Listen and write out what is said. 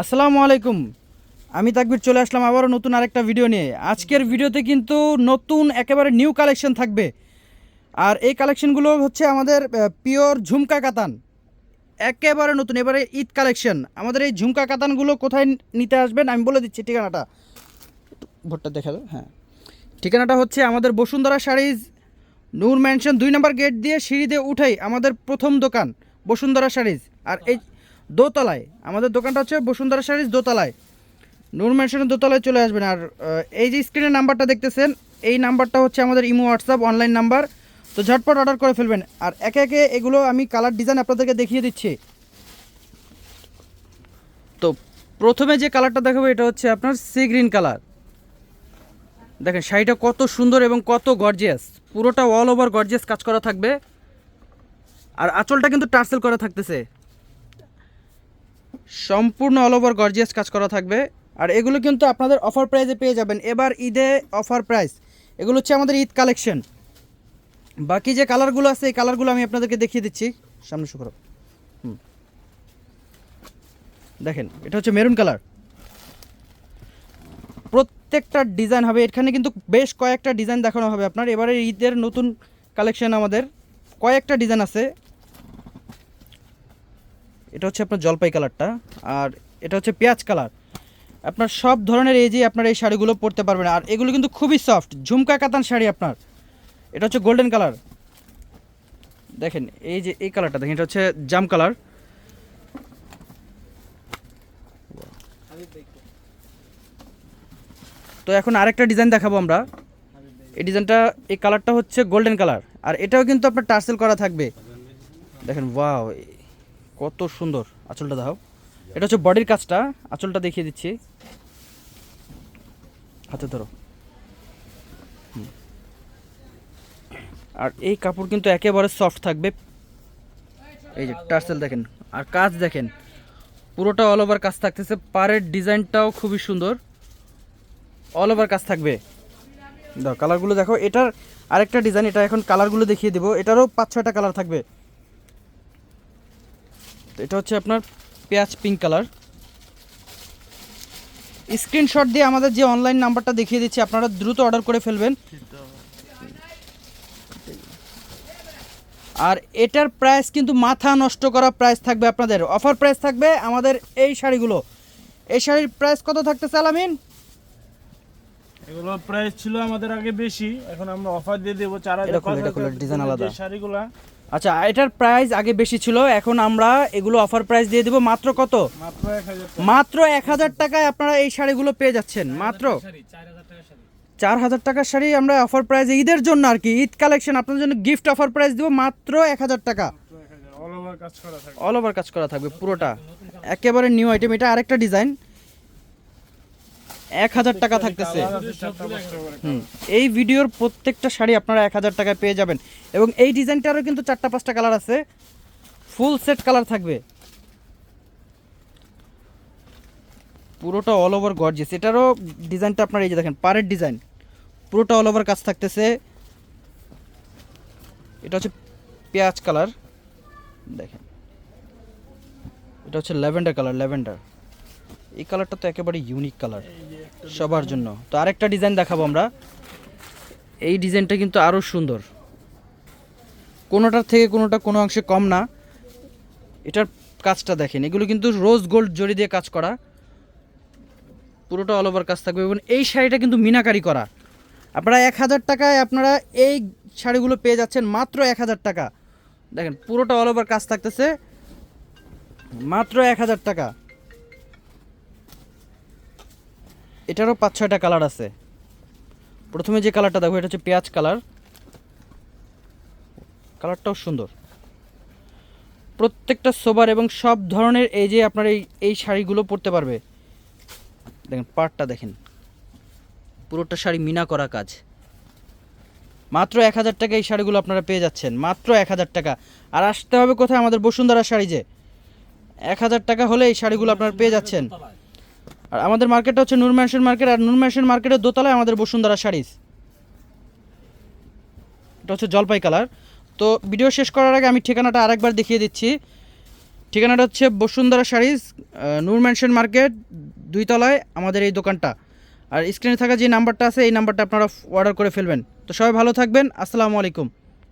আসসালামু আলাইকুম। আমি তাকবির, চলে আসলাম আবারও নতুন আরেকটা ভিডিও নিয়ে। আজকের ভিডিওতে কিন্তু নতুন একেবারে নিউ কালেকশন থাকবে। আর এই কালেকশনগুলো হচ্ছে আমাদের পিওর ঝুমকা কাতান। একেবারে নতুন, এবারে ঈদ কালেকশন আমাদের এই ঝুমকা কাতানগুলো কোথায় নিতে আসবেন আমি বলে দিচ্ছি ঠিকানাটা। ভোটটা দেখা দাও হ্যাঁ। ঠিকানাটা হচ্ছে আমাদের বসুন্ধরা শাড়িজ, নূর ম্যানশন দুই নম্বর গেট দিয়ে সিঁড়ি দিয়ে উঠেই আমাদের প্রথম দোকান, বসুন্ধরা শাড়িজ। আর এই দোতলায়। আমাদের দোকানটা হচ্ছে বসুন্ধরা শাড়িজ দোতলায়। নূর ম্যানশনের দোতলায় চলে আসবেন। আর এই যে স্ক্রিনের নাম্বারটা দেখতেছেন, এই নাম্বারটা হচ্ছে আমাদের ইমো হোয়াটসঅ্যাপ অনলাইন নাম্বার তো ঝটপট অর্ডার করে ফেলবেন। আর একে একে এগুলো আমি কালার ডিজাইন আপনাদেরকে দেখিয়ে দিচ্ছি। তো প্রথমে যে কালারটা দেখাবো, এটা হচ্ছে আপনার সি গ্রিন কালার দেখেন, শাড়িটা কত সুন্দর এবং কত গর্জিয়াস পুরোটা অল ওভার গর্জিয়াস কাজ করা থাকবে। আর আঁচলটা কিন্তু টার্সেল করা থাকতেছে। সম্পূর্ণ অল ওভার গর্জিয়াস কাজ করা থাকবে। আর এগুলো কিন্তু আপনাদের অফার প্রাইসে পেয়ে যাবেন। এবার ঈদে অফার প্রাইস এগুলো হচ্ছে আমাদের ঈদ কালেকশন বাকি যে কালারগুলো আছে, এই কালারগুলো আমি আপনাদেরকে দেখিয়ে দিচ্ছি। সামনে শুক্র হুম। দেখেন, এটা হচ্ছে মেরুন কালার প্রত্যেকটা ডিজাইন হবে। এখানে কিন্তু বেশ কয়েকটা ডিজাইন দেখানো হবে আপনার। এবারে ঈদের নতুন কালেকশন আমাদের। কয়েকটা ডিজাইন আছে। এটা হচ্ছে আপনার জলপাই কালারটা, আর এটা হচ্ছে পেঁয়াজ কালার। আপনার সব ধরনের এই যে আপনার এই শাড়িগুলো পরতে পারবেন, আর এগুলো কিন্তু খুবই সফট ঝুমকা কাতান শাড়ি আপনার। এটা হচ্ছে গোল্ডেন কালার দেখেন, এই যে এই কালারটা দেখেন, এটা হচ্ছে জাম কালার তো এখন আরেকটা ডিজাইন দেখাবো আমরা। এই ডিজাইনটা এই কালারটা হচ্ছে গোল্ডেন কালার আর এটাও কিন্তু আপনার টার্সেল করা থাকবে। দেখেন ওয়াও কত সুন্দর আঁচলটা দাও। এটা হচ্ছে বডির কাজটা। আঁচলটা দেখিয়ে দিচ্ছি। হাতে ধরো। আর এই কাপড় কিন্তু একেবারে সফট থাকবে। এই যে টার্সেল দেখেন। আর কাজ দেখেন, পুরোটা অল ওভার কাজ থাকতেছে। পাড়ের ডিজাইনটাও খুবই সুন্দর। অল ওভার কাজ থাকবে। দাও কালারগুলো দেখো। এটার আরেকটা ডিজাইন এটা এখন কালারগুলো দেখিয়ে দেবো। এটারও পাঁচ ছয়টা কালার থাকবে। তো এটা হচ্ছে আপনার পেঁয়াজ পিঙ্ক কালার স্ক্রিনশট দিয়ে আমাদের যে অনলাইন নাম্বারটা দেখিয়ে দিচ্ছি আপনারা দ্রুত অর্ডার করে ফেলবেন। আর এটার প্রাইস কিন্তু মাথা নষ্ট করা প্রাইস থাকবে আপনাদের। অফার প্রাইস থাকবে আমাদের এই শাড়িগুলো। এই শাড়ির প্রাইস কত থাকতেছে আলামিন? এগুলো প্রাইস ছিল আমাদের আগে বেশি এখন আমরা অফার দিয়ে দেবো। চার হাজার design আলাদা। শাড়িগুলা আচ্ছা এটার প্রাইস আগে বেশি ছিল এখন আমরা এগুলো অফার প্রাইস দিয়ে দেবো মাত্র কত? মাত্র এক হাজার টাকায় আপনারা এই শাড়িগুলো পেয়ে যাচ্ছেন মাত্র। চার হাজার টাকার শাড়ি। আমরা অফার প্রাইস ঈদের জন্য আর কি ঈদ কালেকশন আপনাদের জন্য গিফট অফার প্রাইস দিব মাত্র এক হাজার টাকা। অল ওভার কাজ করা থাকবে। পুরোটা। একেবারে নিউ আইটেম এটা আরেকটা ডিজাইন এক হাজার টাকা থাকতেছে। এই ভিডিওর প্রত্যেকটা শাড়ি আপনারা এক হাজার টাকায় পেয়ে যাবেন। এবং এই ডিজাইনটারও কিন্তু চারটা পাঁচটা কালার আছে। ফুল সেট কালার থাকবে। পুরোটা অল ওভার গর্জিয়াস এটারও ডিজাইনটা আপনারা এই যে দেখেন পারের ডিজাইন। পুরোটা অল ওভার কাজ থাকতেছে। এটা হচ্ছে পেঁয়াজ কালার। দেখেন। এটা হচ্ছে ল্যাভেন্ডার কালার, ল্যাভেন্ডার। এই কালারটা তো একেবারে ইউনিক কালার সবার জন্য। তো আরেকটা ডিজাইন দেখাবো আমরা। এই ডিজাইনটা কিন্তু আরও সুন্দর। কোনোটার থেকে কোনোটা কোনো অংশে কম না। এটার কাজটা দেখেন, এগুলো কিন্তু রোজ গোল্ড জড়ি দিয়ে কাজ করা। পুরোটা অল ওভার কাজ থাকবে। এবং এই শাড়িটা কিন্তু মিনাকারি করা। আপনারা এক হাজার টাকায় আপনারা এই শাড়িগুলো পেয়ে যাচ্ছেন মাত্র এক হাজার টাকা। দেখেন, পুরোটা অল ওভার কাজ থাকতেছে। মাত্র এক হাজার টাকা। এটারও পাঁচ, ছয়টা কালার আছে। প্রথমে যে কালারটা দেখো, এটা হচ্ছে পেঁয়াজ কালার। কালারটাও সুন্দর। প্রত্যেকটা সোবার এবং সব ধরনের এই যে আপনার এই এই শাড়িগুলো পরতে পারবে। দেখেন পার্টটা দেখেন। পুরোটা শাড়ি মিনা করা কাজ। মাত্র এক হাজার টাকা এই শাড়িগুলো আপনারা পেয়ে যাচ্ছেন। মাত্র এক হাজার টাকা। আর আসতে হবে কোথায়? আমাদের বসুন্ধরা শাড়ি যে। এক হাজার টাকা হলে এই শাড়িগুলো আপনারা পেয়ে যাচ্ছেন। আর আমাদের মার্কেটটা হচ্ছে নূর ম্যানশন মার্কেট, আর নূর ম্যানশন মার্কেটের দোতলায় আমাদের বসুন্ধরা শাড়িজ এটা হচ্ছে জলপাই কালার। তো ভিডিও শেষ করার আগে আমি ঠিকানাটা আরেকবার দেখিয়ে দিচ্ছি। ঠিকানাটা হচ্ছে বসুন্ধরা শাড়িজ নূর ম্যানশন মার্কেট, দুই তলায় আমাদের এই দোকানটা। আর স্ক্রিনে থাকা যে নাম্বারটা আছে, এই নাম্বারটা আপনারা অর্ডার করে ফেলবেন। তো সবাই ভালো থাকবেন। আসসালামু আলাইকুম।